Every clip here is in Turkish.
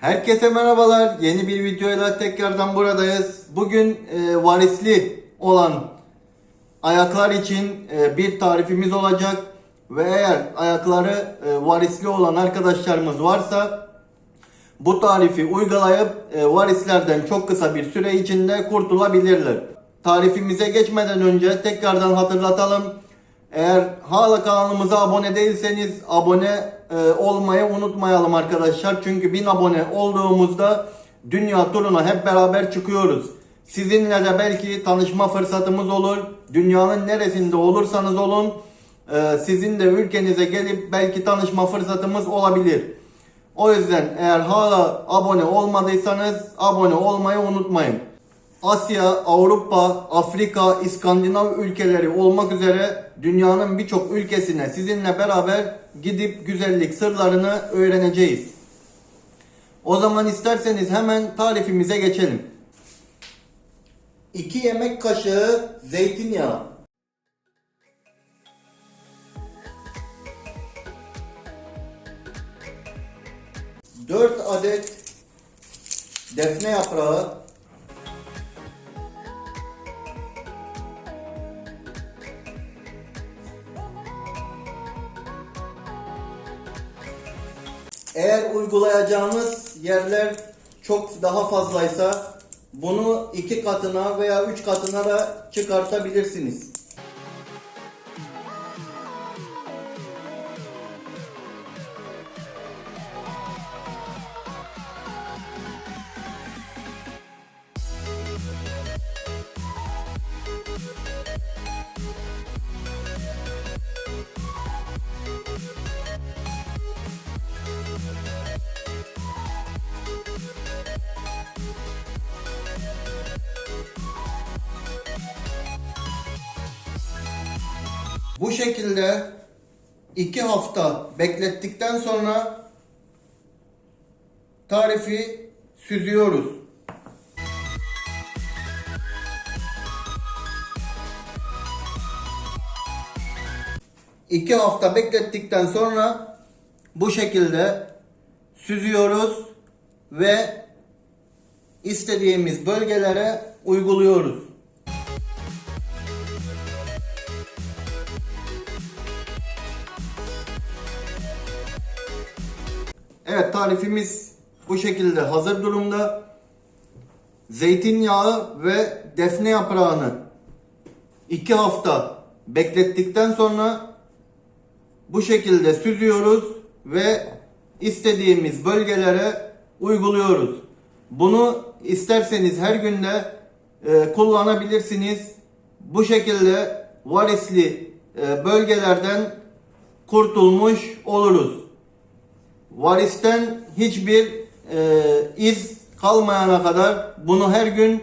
Herkese merhabalar. Yeni bir videoyla tekrardan buradayız. Bugün e, varisli olan ayaklar için e, bir tarifimiz olacak. Ve eğer ayakları e, varisli olan arkadaşlarımız varsa bu tarifi uygulayıp e, varislerden çok kısa bir süre içinde kurtulabilirler. Tarifimize geçmeden önce tekrardan hatırlatalım. Eğer hala kanalımıza abone değilseniz abone e, olmayı unutmayalım arkadaşlar. Çünkü 1000 abone olduğumuzda dünya turuna hep beraber çıkıyoruz. Sizinle de belki tanışma fırsatımız olur. Dünyanın neresinde olursanız olun e, sizin de ülkenize gelip belki tanışma fırsatımız olabilir. O yüzden eğer hala abone olmadıysanız abone olmayı unutmayın. Asya, Avrupa, Afrika, İskandinav ülkeleri olmak üzere dünyanın birçok ülkesine sizinle beraber gidip güzellik sırlarını öğreneceğiz. O zaman isterseniz hemen tarifimize geçelim. 2 yemek kaşığı zeytinyağı. 4 adet defne yaprağı, Eğer uygulayacağınız yerler çok daha fazlaysa bunu iki katına veya üç katına da çıkartabilirsiniz. Bu şekilde iki hafta beklettikten sonra tarifi süzüyoruz. İki hafta beklettikten sonra bu şekilde süzüyoruz ve istediğimiz bölgelere uyguluyoruz. Evet tarifimiz bu şekilde hazır durumda. Zeytinyağı ve defne yaprağını 2 hafta beklettikten sonra bu şekilde süzüyoruz ve istediğimiz bölgelere uyguluyoruz. Bunu isterseniz her günde e, kullanabilirsiniz. Bu şekilde varisli e, bölgelerden kurtulmuş oluruz varisten hiçbir e, iz kalmayana kadar bunu her gün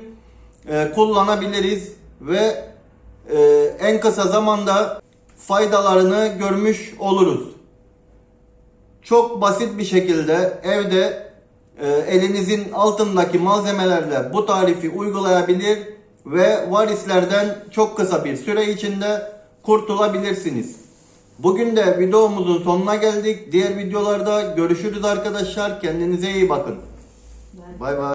e, kullanabiliriz ve e, en kısa zamanda faydalarını görmüş oluruz. Çok basit bir şekilde evde e, elinizin altındaki malzemelerle bu tarifi uygulayabilir ve varislerden çok kısa bir süre içinde kurtulabilirsiniz. Bugün de videomuzun sonuna geldik. Diğer videolarda görüşürüz arkadaşlar. Kendinize iyi bakın. Bay bay.